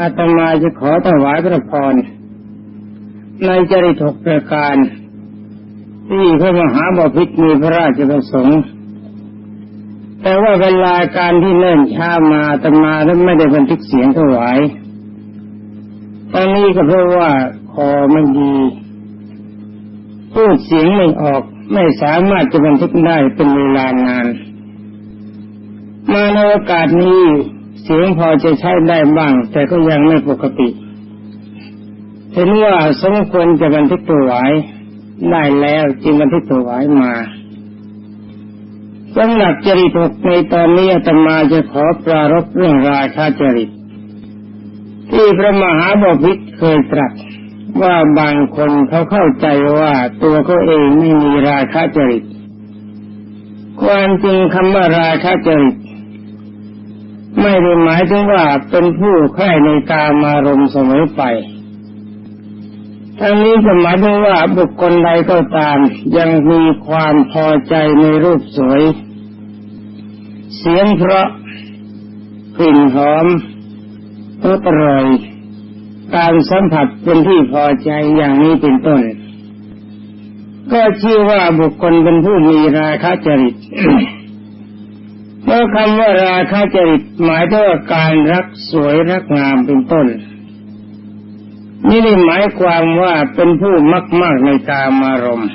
อาตมาจะขอถวายพระพรในจริตหกประการ ที่พระมหาบพิตรมีพระราชประสงค์ แต่ว่าเวลาการที่เนิ่นช้ามาอาตมาแล้วไม่ได้บันทึกเสียงถวายตอนนี้ก็เพราะว่าคอไม่ดีพูดเสียงไม่ออกไม่สามารถจะบันทึกได้เป็นเวลานาน มาในโอกาสนี้ เสียงพอจะใช้ได้บ้าง แต่ก็ยังไม่ปกติเห็นว่าสมควรจะบันทึกตัวไว้ได้แล้วจึงบันทึกตัวไว้มาสำหรับจริตหกในตอนนี้อาตมาจะขอปรารบเรื่องราชาจริต ที่พระมหาบพิตรเคยตรัสว่าบางคนเขาเข้าใจว่าตัวเขาเองไม่มีราคาจริต ความจริงคำว่าราคาจริต ไม่ได้หมายถึงว่าเป็นผู้ใคร่ในกามารมณ์เสมอไป ทั้งนี้จะหมายถึงว่าบุคคลใดก็ตาม ยังมีความพอใจในรูปสวย เสียงเพราะกลิ่นหอมรสอร่อยการสัมผัสเป็นที่พอใจอย่างนี้เป็นต้น ก็ชื่อว่าบุคคลเป็นผู้มีราคะจริต เมื่อคำว่าราคะจริตหมายถึงการรักสวยรักงามเป็นต้น นี่ได้หมายความว่าเป็นผู้มักมากในกามารมณ์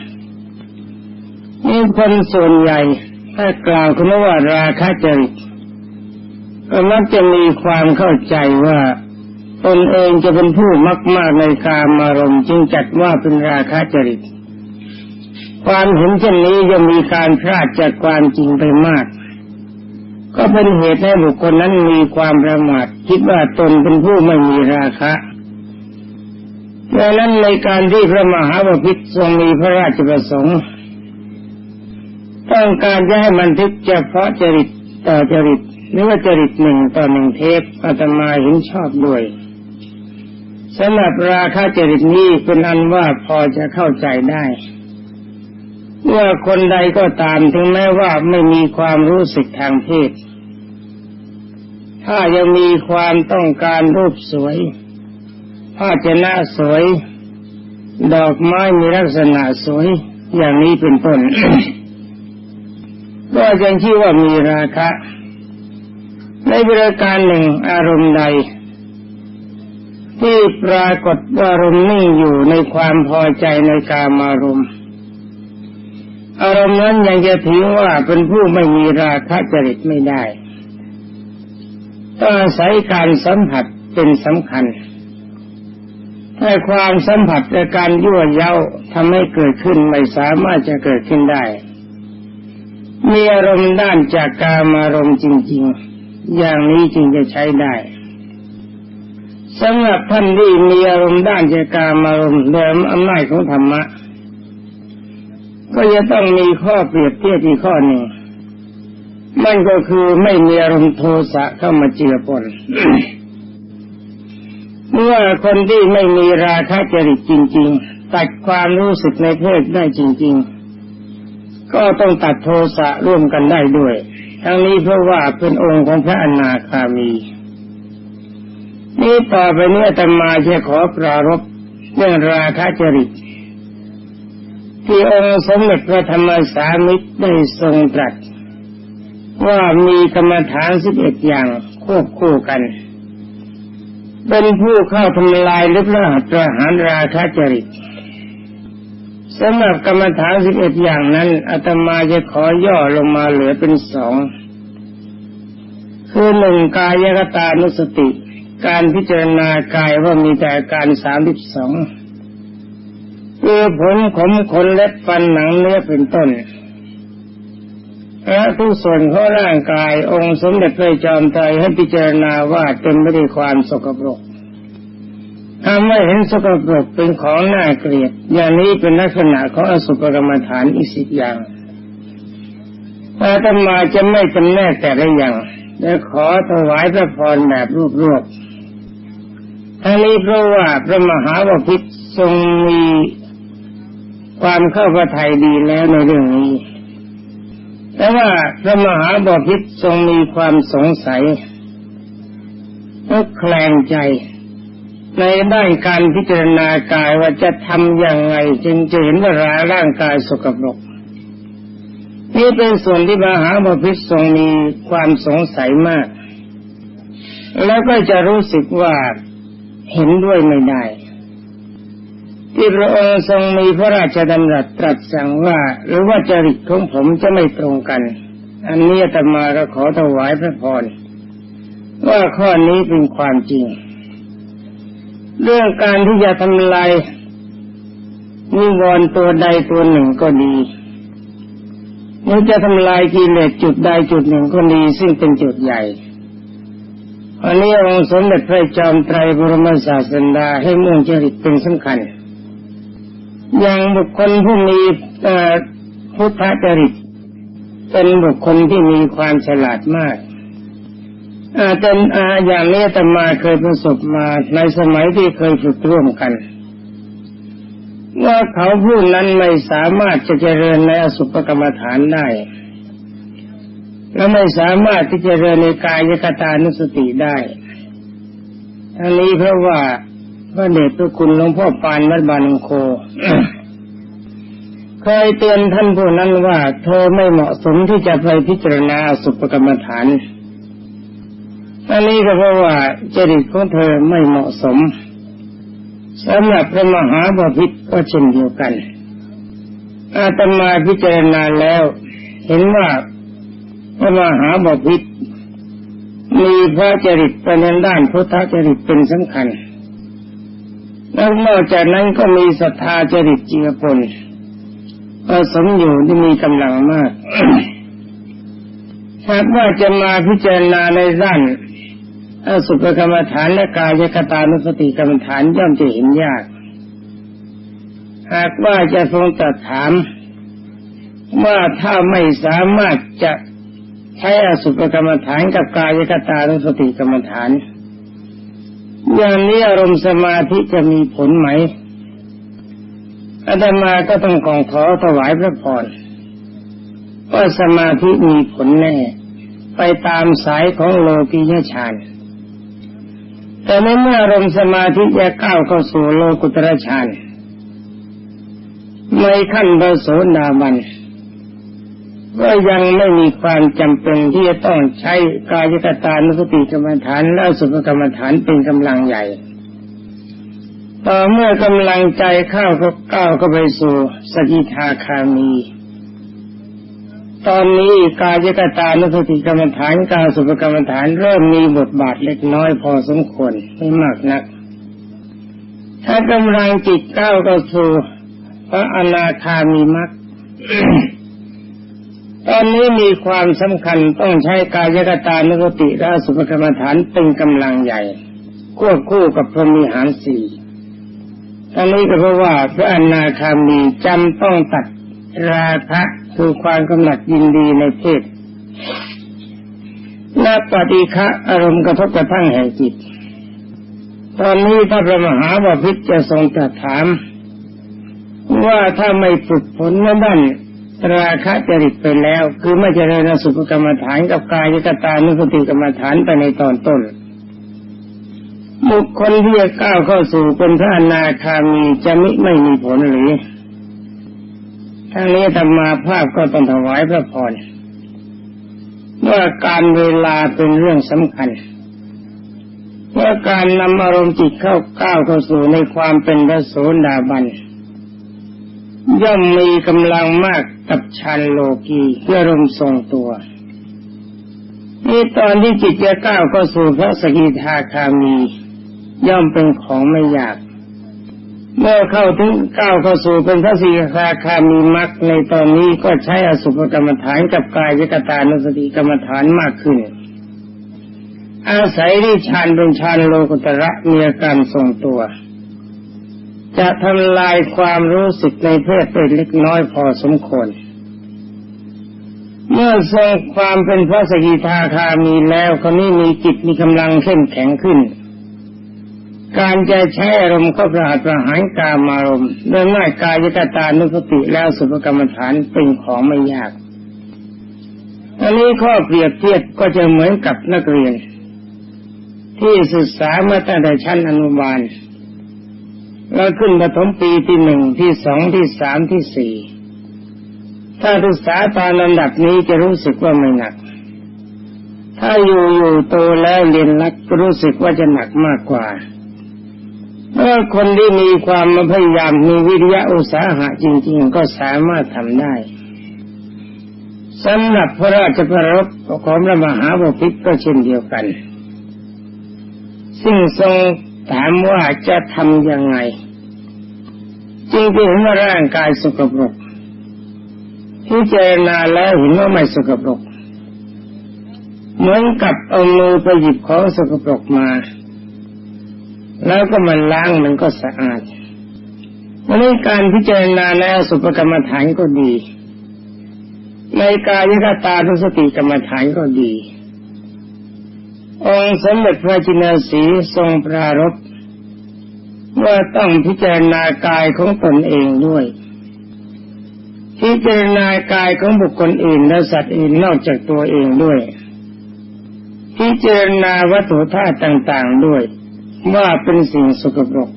นี่คนส่วนใหญ่ถ้ากล่าวคำว่าราคะจริตก็มักจะมีความเข้าใจว่าตนเองจะเป็นผู้มักมากในกามารมณ์จึงจัดว่าเป็นราคะจริต ความเห็นเช่นนี้จะมีการพลาดจากความจริงไปมาก ก็เป็นเหตุให้บุคคลนั้นมีความประมาทคิดว่าตนเป็นผู้ไม่มีราคะดังนั้นในการที่พระมหาบพิตรทรงมีพระราชประสงค์ต้องการจะให้มันทึกเฉพาะจริตต่อจริตหรือว่าจริตหนึ่งต่อหนึ่งเทปอาตมาเห็นชอบด้วยสำหรับราคาจริตนี้เป็นอันว่าพอจะเข้าใจได้ ว่าคนใดก็ตามถึงแม้ว่าไม่มีความรู้สึกทางเพศ ถ้ายังมีความต้องการรูปสวย ผ้าเจนะสวย ดอกไม้มีลักษณะสวย อย่างนี้เป็นต้น ก็ยังชื่อว่ามีราคะ ในบริการหนึ่งอารมณ์ใด ที่ปรากฏว่าอารมณ์นิ่งอยู่ในความพอใจในกามารมณ์ อารมณ์นั้นยังจะถือว่าเป็นผู้ไม่มีราคะจริตไม่ได้ต้องอาศัยการสัมผัสเป็นสำคัญ ถ้าความสัมผัสและการยั่วเย้าทำให้เกิดขึ้นไม่สามารถจะเกิดขึ้นได้ มีอารมณ์ด้านจากกามารมณ์จริง ๆ อย่างนี้จึงจะใช้ได้สำหรับท่านที่มีอารมณ์ด้านเจกามารมณ์เดิมอำนาจของธรรมะ ก็จะต้องมีข้อเปรียบเทียบอีกข้อหนึ่งมันก็คือไม่มีอารมณ์โทสะเข้ามาเจือปนเมื่อคนที่ไม่มีราคะจริตจริง ๆ ตัดความรู้สึกในเพศได้จริง ๆ ก็ต้องตัดโทสะร่วมกันได้ด้วย ทั้งนี้เพราะว่าเป็นองค์ของพระอนาคามี นี่ต่อไปนี้ธรรมาจะขอปรารบเรื่องราคะจริต ที่องค์สมเด็จพระธรรมสามิตรได้ทรงตรัสว่ามีกรรมฐานสิบเอ็ดอย่างควบคู่กัน เป็นผู้เข้าทำลายลึกละหัตรหารราคะจริตสำหรับกรรมฐานสิบเอ็ดอย่างนั้นอาตมาจะขอย่อลงมาเหลือเป็นสองคือหนึ่งกายกตานุสติ การพิจารณากายว่ามีแต่การสามสิบสอง คือผมขมขนเล็บฟันหนังเนื้อเป็นต้นและทุกส่วนของร่างกายองค์สมเด็จพระจอมไตรให้พิจารณาว่าเต็มไปด้วยความสกปรกทำให้เห็นสกปรกเป็นของน่าเกลียด อย่างนี้เป็นลักษณะของอสุภกรรมฐานอีกสิบอย่างอาตมาจะไม่จำแนกแต่ละอย่างและขอถวายพระพรแบบรวบๆทั้งนี้เพราะว่าพระมหาวพิตรทรงมี ความเข้าพระทัยดีแล้วในเรื่องนี้ แต่ว่าพระมหาบพิตรทรงมีความสงสัยและแคลงใจ ในด้านการพิจารณากายว่าจะทำอย่างไง จึงจะเห็นว่าร่างกายสกปรกนี่เป็นส่วนที่มหาบพิตรทรงมีความสงสัยมาก แล้วก็จะรู้สึกว่าเห็นด้วยไม่ได้ ที่พระองค์ทรงมีพระราชดำรัสตรัสสั่งว่า หรือว่าจริตของผมจะไม่ตรงกัน อันนี้ตมาก็ขอถวายพระพรว่าข้อนี้เป็นความจริง เรื่องการที่จะทำลายนิวรณ์ตัวใดตัวหนึ่งก็ดีหรือจะทำลายกิเลสจุดใดจุดหนึ่งก็ดีซึ่งเป็นจุดใหญ่อันนี้องค์สมเด็จพระจอมไตรบรมศาสดาให้มุ่งจริตเป็นสำคัญ อย่างบุคคลผู้มีพุทธจริต เป็นบุคคลที่มีความฉลาดมากอาจารย์อย่างนี้ตมาเคยประสบมาในสมัยที่เคยฝึกร่วมกัน ว่าเขาผู้นั้นไม่สามารถจะเจริญในอสุภกรรมฐานได้ และไม่สามารถที่จะเจริญในกายกตานุสติได้ทั้งนี้เพราะว่า พระเดชพระคุณหลวงพ่อปานวัดบานโค เคยเตือนท่านผู้นั้นว่า เธอไม่เหมาะสมที่จะไปพิจารณาสุภกรรมฐานอันนี้ก็เพราะว่าจริตของเธอไม่เหมาะสมสำหรับพระมหาบพิตรก็เช่นเดียวกัน อาตมาพิจารณาแล้ว เห็นว่าพระมหาบพิตรมีพระจริตเป็นด้านพุทธจริตเป็นสำคัญ แล้วนอกจากนั้นก็มีศรัทธาจริตเจือปนผสมอยู่ที่มีกำลังมากหากว่าจะมาพิจารณาในด้านอสุภกรรมฐานและกายกตานุสติกรรมฐานย่อมจะเห็นยาก หากว่าจะทรงตรัสถามว่าถ้าไม่สามารถจะใช้อสุภกรรมฐานกับกายกตานุสติกรรมฐาน อย่างนี้อารมณ์สมาธิจะมีผลไหมอาตมาก็ต้องกองขอถวายพระพรว่าสมาธิมีผลแน่ ไปตามสายของโลกียฌานแต่ในเมื่ออารมณ์สมาธิจะก้าวเข้าสู่โลกุตระฌานในขั้นบโสดาบัน ก็ยังไม่มีความจำเป็นที่จะต้องใช้กายกตานุสติกรรมฐานและสุภกรรมฐานเป็นกำลังใหญ่ ต่อเมื่อกำลังใจเข้าก็ก้าวเข้าไปสู่สกิทาคามี ตอนนี้กายกตานุสติกรรมฐานการสุภกรรมฐานเริ่มมีบทบาทเล็กน้อยพอสมควรไม่มากนัก ถ้ากำลังจิตก้าวเข้าสู่พระอนาคามีมรรค ตอนนี้มีความสำคัญต้องใช้กายกตานุสติและสุภกรรมฐานเป็นกำลังใหญ่ ควบคู่กับพรหมีหารสี่ตอนนี้ก็เพราะว่าพระอนาคามีจำต้องตัดราคะคือความกำหนัดยินดีในเพศและปฏิฆะอารมณ์กระทบกระทั่งแห่งจิต ตอนนี้ถ้าพระมหาบาพิตรจะทรงตรัสถาม ว่าถ้าไม่ฝึกฝนในด้น ราคะจริตไปแล้ว คือไม่เจริญสุขกรรมฐานกับกายกตานุสติกรรมฐานไปในตอนต้นบุคคลที่จะก้าวเข้าสู่เป็นพระอนาคามีจะมิไม่มีผลหรือทั้งนี้ธรรมาภาพก็ต้องถวายพระพรว่าการเวลาเป็นเรื่องสำคัญว่าการนำอารมณ์จิตเข้าก้าวเข้าสู่ในความเป็นพระโสดาบัน ย่อมมีกำลังมากกับชันโลกีเพื่อรมทรงตัวนี่ตอนที่จิตจะก้าวเข้าสู่พระสกิทาคามี ย่อมเป็นของไม่ยาก เมื่อเข้าถึงก้าวเข้าสู่เป็นพระสีคาคามีมรรคในตอนนี้ก็ใช้อสุภกรรมฐานกับกายกตานุสติกรรมฐานมากขึ้น อาศัยที่ฌานเป็นฌานโลกุตระมีอาการทรงตัว จะทำลายความรู้สึกในเพศเป็นเล็กน้อยพอสมควร เมื่อทรงความเป็นพระสกิทาคามีแล้วคนนี้มีจิตมีกำลังเข้มแข็งขึ้น การจะใช้อารมณ์เข้าประหารประหารกามารมณ์โดยง่ายกายกตานุสติแล้วสุภกรรมฐานเป็นของไม่ยากอันนี้ข้อเปรียบเทียบก็จะเหมือนกับนักเรียน ที่ศึกษามาตั้งแต่ชั้นอนุบาล แล้วขึ้นปฐมปีที่หนึ่งที่สองที่สามที่สี่ถ้าศึกษาตามลำดับนี้จะรู้สึกว่าไม่หนัก ถ้าอยู่อยู่โตแล้วเรียนรักรู้สึกว่าจะหนักมากกว่าเมื่อคนที่มีความพยายามมีวิริยะอุตสาหะจริง ๆ ก็สามารถทำได้สำหรับพระราชประรบของพระมหาบพิตรก็เช่นเดียวกัน ซึ่งทรง ถามว่าจะทำยังไงจึงเห็นว่าร่างกายสกปรกพิจารณาแล้วเห็นว่าไม่สกปรกเหมือนกับเอามือไปหยิบของสกปรกมา แล้วก็มันล้างมันก็สะอาดวันนี้การพิจารณาแล้วสุภกรรมฐานก็ดี ในกายกตาทุสติกรรมฐานก็ดี องค์สมเด็จพระจินสีทรงปรารภว่าต้องพิจารณากายของตนเองด้วย พิจารณากายของบุคคลอื่นและสัตว์อื่นนอกจากตัวเองด้วย พิจารณาวัตถุธาตุต่างๆด้วย ว่าเป็นสิ่งสกปรก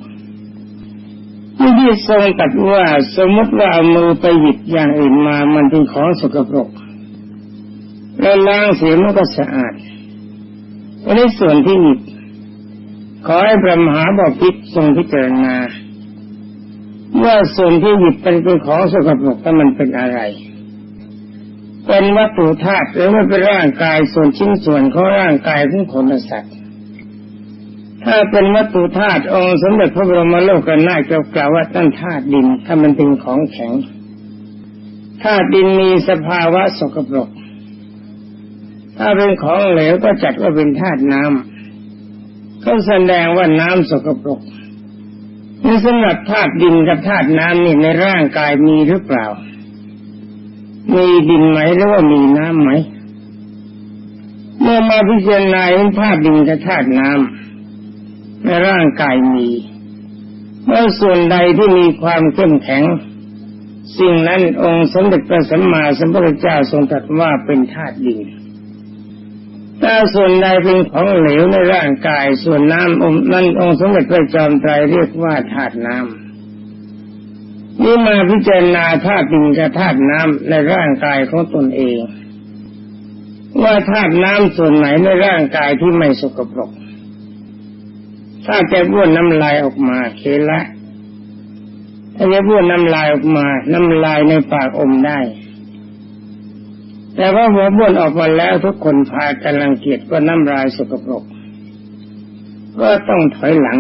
ที่ทรงตัดว่าสมมติว่าเอามือไปหยิบอย่างอื่นมามันเป็นของสกปรกแล้วล้างเสียมันก็สะอาด อันนี้ส่วนที่หยิบขอให้พระมหาบพิตรทรงพิจารณาว่าส่วนที่หยิบเป็นเป็นของสกปรกแต่มันเป็นอะไร เป็นวัตถุธาตุหรือว่าเป็นร่างกายส่วนชิ้นส่วนของร่างกายของคนสัตว์ถ้าเป็นวัตถุธาตุองค์สมเด็จพระบรมโลกนาถกล่าวว่าตั้นธาตุดินถ้ามันเป็นของแข็งธาตุดินมีสภาวะสกปรก ถ้าเป็นของเหลวก็จัดว่าเป็นธาตุน้ำก็แสดงว่าน้ำสกปรกนี่สำหรับธาตุดินกับธาตุน้ำนี่ในร่างกายมีหรือเปล่า มีดินไหมหรือว่ามีน้ำไหม เมื่อมาพิจารณาเห็นธาตุดินกับธาตุน้ำในร่างกายมีเมื่อส่วนใดที่มีความเข้มแข็ง สิ่งนั้นองค์สมเด็จพระสัมมาสัมพุทธเจ้าทรงตรัสว่าเป็นธาตุดิน ถ้าส่วนใดเป็นของเหลวในร่างกาย ส่วนน้ำองค์นั้นองค์สมเด็จพระจอมไตรเรียกว่าธาตุน้ำนี่มาพิจารณาธาตุดินกับธาตุน้ำในร่างกายของตนเอง ว่าธาตุน้ำส่วนไหนในร่างกายที่ไม่สกปรกถ้าจะบ้วนน้ำลายออกมาเคละถ้าจะบ้วนน้ำลายออกมา น้ำลายในปากอมได้ แต่ว่าหัวบ้วนออกมาแล้วทุกคนพากันรังเกียจก็น้ำลายสกปรก ก็ต้องถอยหลัง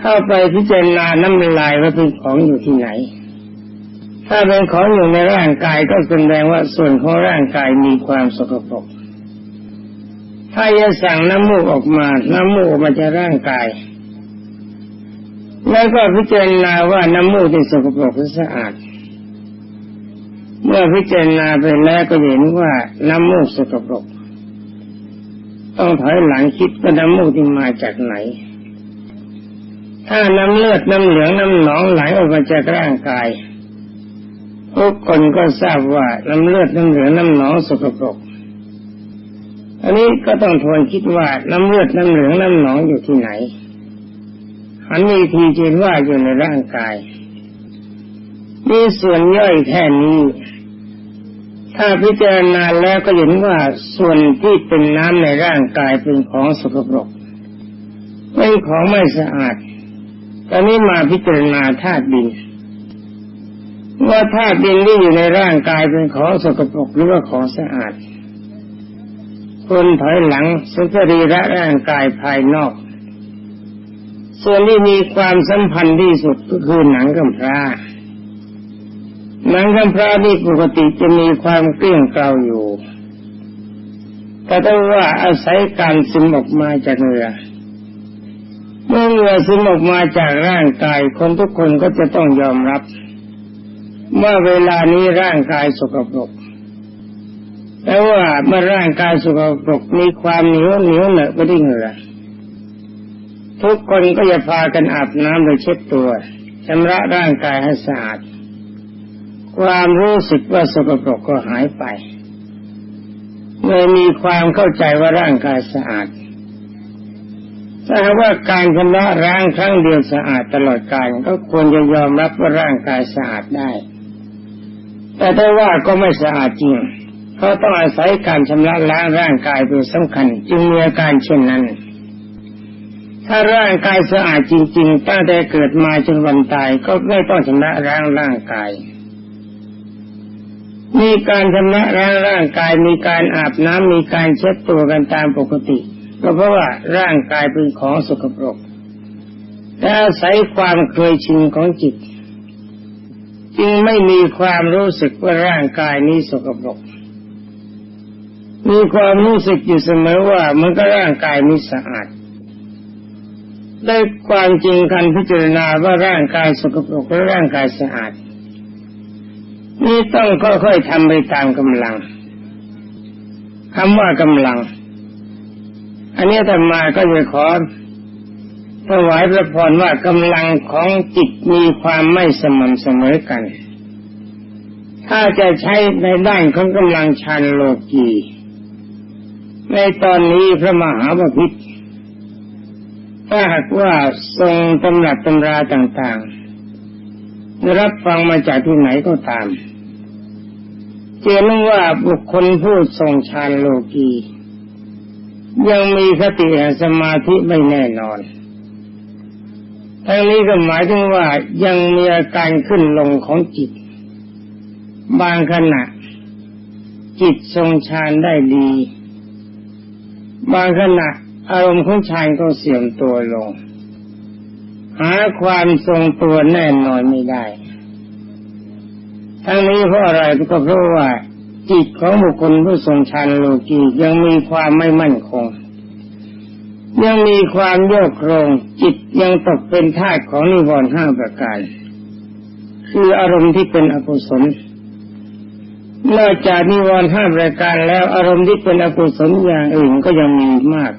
เข้าไปพิจารณาน้ำลายว่าเป็นของอยู่ที่ไหน ถ้าเป็นของอยู่ในร่างกายก็แสดงว่าส่วนของร่างกายมีความสกปรก ถ้าจะสั่งน้ำมูกออกมา น้ำมูกมาจากร่างกาย แล้วก็พิจารณาว่าน้ำมูกที่สกปรกหรือสะอาด เมื่อพิจารณาไปแล้วก็เห็นว่าน้ำมูกสกปรก ต้องถอยหลังคิดว่าน้ำมูกที่มาจากไหน ถ้าน้ำเลือดน้ำเหลืองน้ำหนองไหลออกมาจากร่างกายทุกคนก็ทราบว่าน้ำเลือดน้ำเหลืองน้ำหนองสกปรก อันนี้ก็ต้องทวนคิดว่าน้ำเลือดน้ำเหลืองน้ำหนองอยู่ที่ไหนหันมีทีเจนว่าอยู่ในร่างกายมีส่วนย่อยแค่นี้ ถ้าพิจารณาแล้วก็เห็นว่าส่วนที่เป็นน้ำในร่างกายเป็นของสกปรกเป็นของไม่สะอาด ตอนนี้มาพิจารณาธาตุดิน ว่าธาตุดินที่อยู่ในร่างกายเป็นของสกปรกหรือว่าของสะอาด คนถอยหลังสุขรีระร่างกายภายนอก ส่วนที่มีความสัมพันธ์ที่สุดก็คือหนังกำพร้า หนังกำพร้านี่ปกติจะมีความเกลี้ยงเกลาอยู่ แต่ถ้าว่าอาศัยการซึมออกมาจากเหงื่อเมื่อเหงื่อซึมออกมาจากร่างกายคนทุกคนก็จะต้องยอมรับว่าเวลานี้ร่างกายสกปรกแต่ว่าเมื่อร่างกายสกปรกมีความเหนียวเหนียวเหนอะไปด้วยเหงื่อทุกคนก็จะพากันอาบน้ำโดยเช็ดตัวชำระร่างกายให้สะอาด ความรู้สึกว่าสกปรกก็หายไปเมื่อมีความเข้าใจว่าร่างกายสะอาดถ้าหากว่าการชำระร่างครั้งเดียวสะอาดตลอดกาลก็ควรจะยอมรับว่าร่างกายสะอาดได้ แต่ถ้าว่าก็ไม่สะอาดจริงเพราะต้องอาศัยการชำระล้างร่างกายเป็นสำคัญ จึงมีอาการเช่นนั้น ถ้าร่างกายสะอาดจริง ๆ ตั้งแต่เกิดมาจนวันตายก็ไม่ต้องชำระล้างร่างกาย มีการชำระล้างร่างกายมีการอาบน้ำมีการเช็ดตัวกันตามปกติก็เพราะว่าร่างกายเป็นของสกปรกแต่อาศัยความเคยชินของจิต จึงไม่มีความรู้สึกว่าร่างกายนี้สกปรกมีความรู้สึกอยู่เสมอว่ามันก็ร่างกายนี้สะอาดได้ความจริงการพิจารณาว่าร่างกายสกปรกและร่างกายสะอาด นี่ต้องค่อยๆทำไปตามกำลังคำว่ากำลัง อันนี้ธรรมาก็จะขอถวายพระพรว่ากำลังของจิตมีความไม่สม่ำเสมอกัน ถ้าจะใช้ในด้านของกำลังฌานโลกีในตอนนี้พระมหาบพิตรถ้าหากว่าทรงตำรับตำราต่างๆ รับฟังมาจากที่ไหนก็ตามเจนว่าบุคคลผู้ทรงฌานโลกียังมีสติแห่งสมาธิไม่แน่นอน ทั้งนี้ก็หมายถึงว่ายังมีอาการขึ้นลงของจิต บางขณะ จิตทรงฌานได้ดี บางขณะอารมณ์ของฌานก็เสื่อมตัวลง หาความทรงตัวแน่นอนไม่ได้ ทั้งนี้เพราะอะไรก็เพราะว่าจิตของบุคคลผู้ทรงฌานโลกียังมีความไม่มั่นคง ยังมีความโยกโครง จิตยังตกเป็นทาสของนิวรณ์ห้าประการ คืออารมณ์ที่เป็นอกุศลนอกจากนิวรณ์ห้าประการแล้วอารมณ์ที่เป็นอกุศลอย่างอื่นก็ยังมีมาก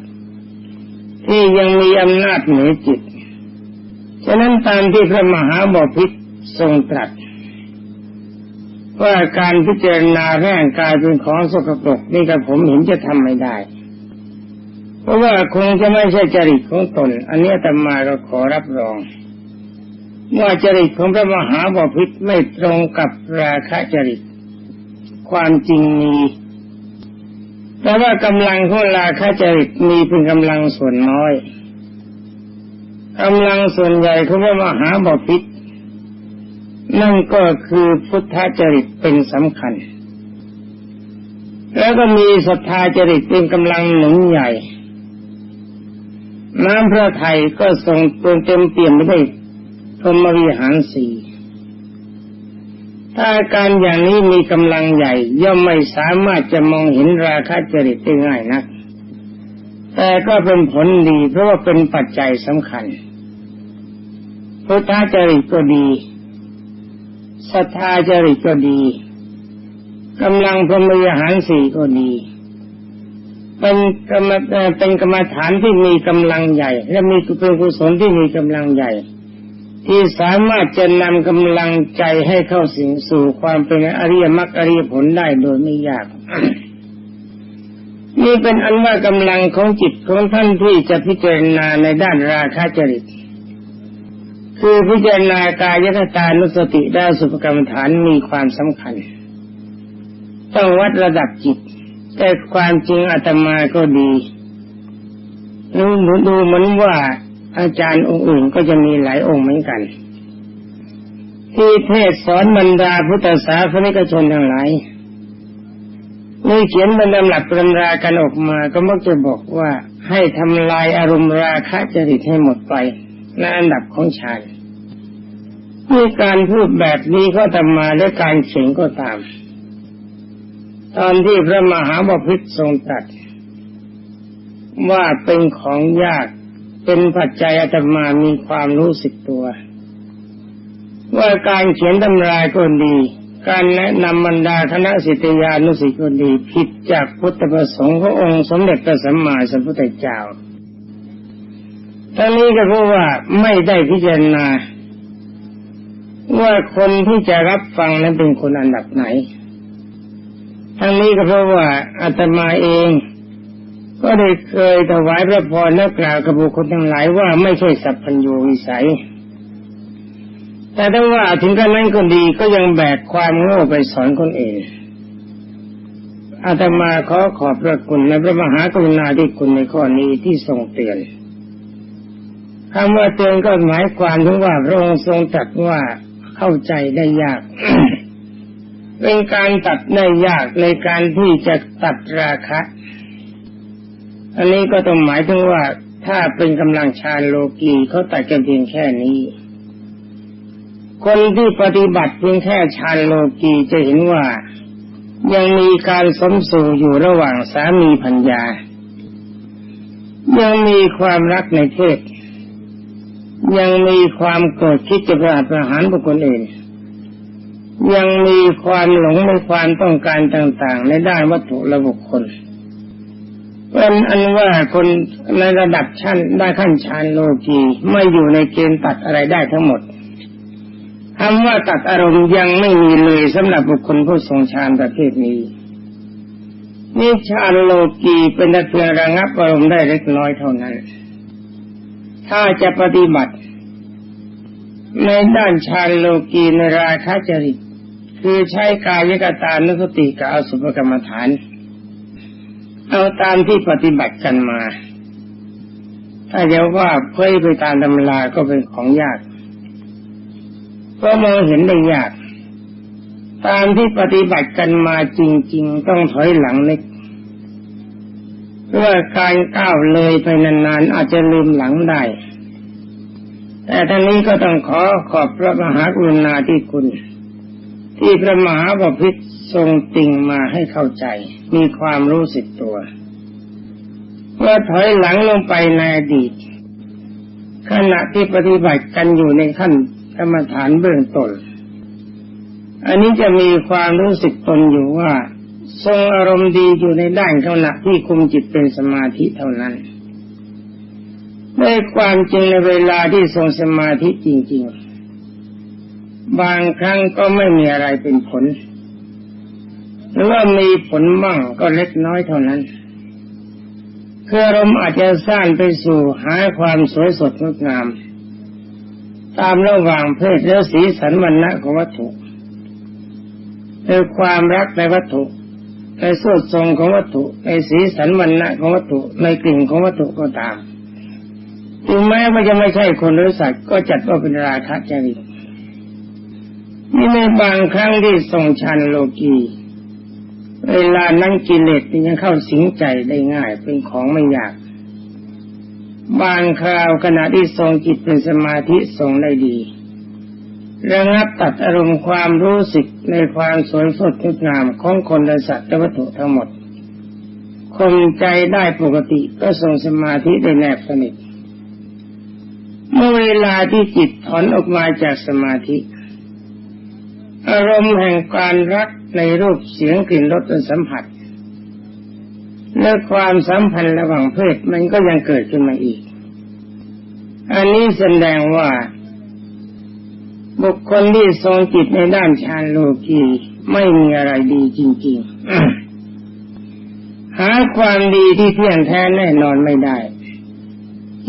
ที่ยังมีอำนาจเหนือจิต ฉะนั้นตามที่พระมหาบพิตรทรงตรัสว่าการพิจารณาร่างกายเป็นของสกปรกนี่กับผมเห็นจะทำไม่ได้ เพราะว่าคงจะไม่ใช่จริตของตน อันนี้แต่มาก็ขอรับรอง ว่าจริตของพระมหาบพิตรไม่ตรงกับราคะจริต ความจริงมีแต่ว่ากำลังของราคะจริตมีเป็นกำลังส่วนน้อย กำลังส่วนใหญ่เของพระมหาบพิตรนั่นก็คือพุทธจริตเป็นสำคัญ แล้วก็มีศรัทธาจริตเป็นกำลังหนุนใหญ่ น้ำพระไทยก็ทรงเต็มเต็มเปี่ยมไปด้วยพรหมวิหารสี่ถ้าการอย่างนี้มีกำลังใหญ่ ย่อมไม่สามารถจะมองเห็นราคะจริตได้ง่ายนักแต่ก็เป็นผลดีเพราะว่าเป็นปัจจัยสำคัญ พุทธจริตก็ดีศรัทธาจริตก็ดีกำลังพรมวิหารสี่ก็ดีเป็นกรรมเป็นกรรมฐานที่มีกำลังใหญ่ และมีเป็นกุศลที่มีกำลังใหญ่ ที่สามารถจะนำกำลังใจให้เข้าสิงสู่ความเป็นอริยมรรคอริยผลได้โดยไม่ยากนี่เป็นอันว่ากำลังของจิตของท่านที่จะพิจารณาในด้านราคะจริต คือพิจารณากายคตานุสติได้สุภกรรมฐานมีความสำคัญ ต้องวัดระดับจิต แต่ความจริงอาตมาก็ดีดูดูเหมือนว่าอาจารย์องค์อื่นก็จะมีหลายองค์เหมือนกัน ที่เทศสอนบรรดาพุทธศาสนิกชนทั้งหลายนี่เขียนบรรดาหลักบรรากันออกมาก็มักจะบอกว่าให้ทำลายอารมณ์ราคะจริตให้หมดไป ในอันดับของฌานมีการพูดแบบนี้ก็ทำมาด้วยการเขียนก็ตาม ตอนที่พระมหาบพิตรทรงตรัสว่าเป็นของยากเป็นปัจจัยอาตมามีความรู้สึกตัว ว่าการเขียนตำรายก็ดี การแนะนำบรรดาคณะสิทธิานุสิตก็ดีผิดจากพุทธประสงค์ขององค์สมเด็จพระสัมมาสัมพุทธเจ้า ทั้งนี้ก็เพราะว่าไม่ได้พิจารณา ว่าคนที่จะรับฟังนั้นเป็นคนอันดับไหน ทั้งนี้ก็เพราะว่าอาตมาเอง ก็ได้เคยถวายพระพรและกล่าวกับบุคคลทั้งหลายว่าไม่ใช่สัพพัญญูวิสัย แต่ถ้าว่าถึงกันนั้นก็ดีก็ยังแบกความโง่ไปสอนคนอื่นอาตมาขอขอบพระคุณในพระมหากรุณาธิคุณในข้อนี้ที่ทรงเตือน คำว่าเตือนก็หมายความถึงว่าพระองค์ทรงตรัสว่าเข้าใจได้ยาก เป็นการตัดได้ยากในการที่จะตัดราคะ อันนี้ก็ต้องหมายถึงว่าถ้าเป็นกำลังชาโลกีเขาตัดกันเพียงแค่นี้ คนที่ปฏิบัติเพียงแค่ชาโลกีจะเห็นว่ายังมีการสมสู่อยู่ระหว่างสามีพัญญา ยังมีความรักในเพศ ยังมีความโกรธคิดจะประหารประหารบุคคลอื่น ยังมีความหลงในความต้องการต่างๆ ในด้านวัตถุและบุคคลเป็นอันว่าคนในระดับชั้นได้ขั้นชานโลกีไม่อยู่ในเกณฑ์ตัดอะไรได้ทั้งหมดคำว่าตัดอารมณ์ยังไม่มีเลยสำหรับบุคคลผู้ทรงฌานประเภทนี้นี่ฌานโลกีเป็นแต่เพียงระงับอารมณ์ได้เล็กน้อยเท่านั้น ถ้าจะปฏิบัติ ในด้านฌานโลกีในราคะจริต คือใช้กายกตานุสติกับอสุภกรรมฐาน เอาตามที่ปฏิบัติกันมา ถ้าจะว่าเพื่อไปตามตำราก็เป็นของยากก็มองเห็นได้ยาก ตามที่ปฏิบัติกันมาจริง ๆ ต้องถอยหลังเล็ก ว่าการก้าวเลยไปนานๆอาจจะลืมหลังได้ แต่ท่านนี้ก็ต้องขอขอบพระมหากรุณาธิคุณ ที่พระมหาบพิตรทรงติ่งมาให้เข้าใจ มีความรู้สึกตัวเมื่อถอยหลังลงไปในอดีต ขณะที่ปฏิบัติกันอยู่ในขั้นกรรมฐานเบื้องต้นอันนี้จะมีความรู้สึกตนอยู่ว่า ทรงอารมณ์ดีอยู่ในด้านขณะที่คุมจิตเป็นสมาธิเท่านั้นในความจริงในเวลาที่ทรงสมาธิจริง ๆ บางครั้งก็ไม่มีอะไรเป็นผล หรือว่ามีผลบ้างก็เล็กน้อยเท่านั้นคืออารมณ์อาจจะสร้างไปสู่หาความสวยสดงดงาม ตามระหว่างเพศและสีสันวันณะของวัตถุในความรักในวัตถุ ในสุดทรงของวัตถุ ในสีสันวันณะของวัตถุ ในกลิ่นของวัตถุก็ตามถึงแม้ว่าจะไม่ใช่คนหรือสัตว์ก็จัดว่าเป็นราคะจริตนี่ในบางครั้งที่ทรงชันโลกีเวลานั่งกิเลสยังเข้าสิงใจได้ง่ายเป็นของไม่ยาก บางคราวขณะที่ทรงจิตเป็นสมาธิทรงได้ดี ระงับตัดอารมณ์ความรู้สึกในความสวยสดงดงามของคนและสัตว์และวัตถุทั้งหมดคงใจได้ปกติก็ทรงสมาธิได้แนบสนิทเมื่อเวลาที่จิตถอนออกมาจากสมาธิ อารมณ์แห่งการรักในรูปเสียงกลิ่นรสสัมผัสและความสัมพันธ์ระหว่างเพศมันก็ยังเกิดขึ้นมาอีก อันนี้แสดงว่า บุคคลที่ทรงจิตในด้านฌานโลกีไม่มีอะไรดีจริงๆ หาความดีที่เที่ยงแท้แน่นอนไม่ได้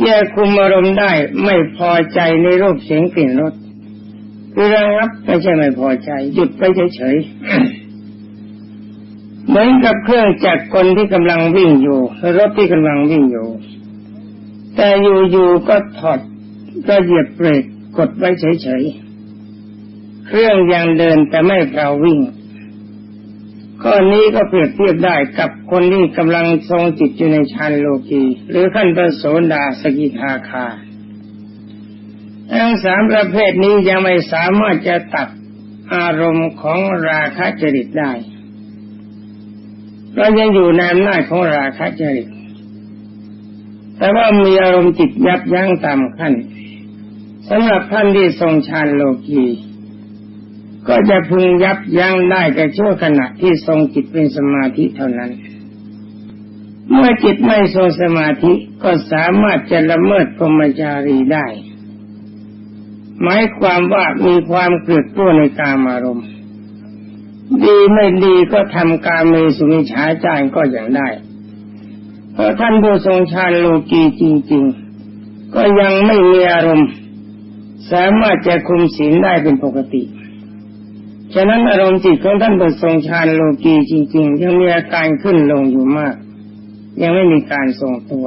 แยกคุมอารมณ์ได้ไม่พอใจในรูปเสียงกลิ่นรสคือระงับไม่ใช่ไม่พอใจ หยุดไปเฉยๆเหมือนกับเครื่องจักรกลที่กำลังวิ่งอยู่รถที่กำลังวิ่งอยู่ แต่อยู่ๆก็ถอดก็เหยียบเบรกกดไว้เฉยๆ เครื่องยังเดินแต่ไม่เราวิ่งข้อนี้ก็เปรียบเทียบได้กับคนที่กำลังทรงจิตอยู่ในฌานโลกี หรือขั้นประโสดาสกิทาคาทั้งสามประเภทนี้ยังไม่สามารถจะตัดอารมณ์ของราคะจริตได้เรายังอยู่ในอำนาจของราคะจริต แต่ว่ามีอารมณ์จิตยับยั้งตามขั้นสำหรับท่านที่ทรงฌานโลกี ก็จะพึงยับยั้งได้แต่ชั่วขณะที่ทรงจิตเป็นสมาธิเท่านั้น เมื่อจิตไม่ทรงสมาธิก็สามารถจะละเมิดพรหมจารีได้ หมายความว่ามีความเกลียดตัวในกามอารมณ์ ดีไม่ดีก็ทำการเมสุมิฉาจารก็อย่างได้ เพราะท่านผู้ทรงฌานโลกีจริง ๆ ก็ยังไม่มีอารมณ์ สามารถจะคุมศีลได้เป็นปกติ ฉะนั้นอารมณ์จิตของท่านผู้ทรงฌานโลกีจริง ๆ ยังมีอาการขึ้นลงอยู่มาก ยังไม่มีการทรงตัว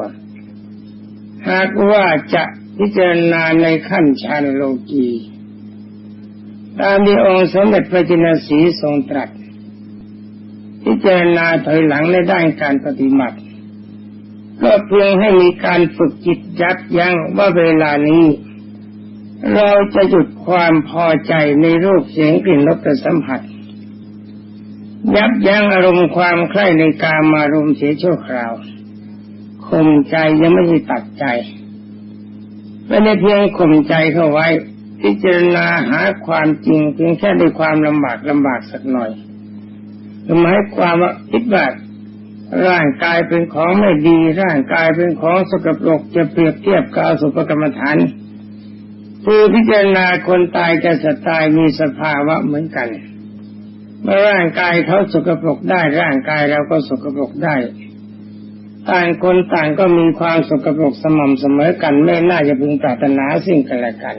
หากว่าจะพิจารณาในขั้นฌานโลกีตามที่องค์สมเด็จพระจินสีทรงตรัส พิจารณาถอยหลังในด้านการปฏิบัติก็เพียงให้มีการฝึกจิตยับยั้งว่าเวลานี้ เราจะหยุดความพอใจในรูปเสียงกลิ่นรสและสัมผัส ยับยั้งอารมณ์ความใคร่ในกามารมณ์เสียชั่วคราวข่มใจยังไม่ได้ตัดใจไม่ได้เพียงข่มใจเข้าไว้ พิจารณาหาความจริงเพียงแค่ด้วยความลำบากลำบากสักหน่อยหมายความว่าคิดว่าร่างกายเป็นของไม่ดีร่างกายเป็นของสกปรกจะเปรียบเทียบกับสุภกรรมฐาน คือพิจารณาคนตายกับสัตว์ตายมีสภาวะเหมือนกัน เมื่อร่างกายเขาสกปรกได้ร่างกายเราก็สกปรกได้ ต่างคนต่างก็มีความสกปรกสม่ำเสมอกันไม่น่าจะพึงปรารถนาสิ่งกันและกัน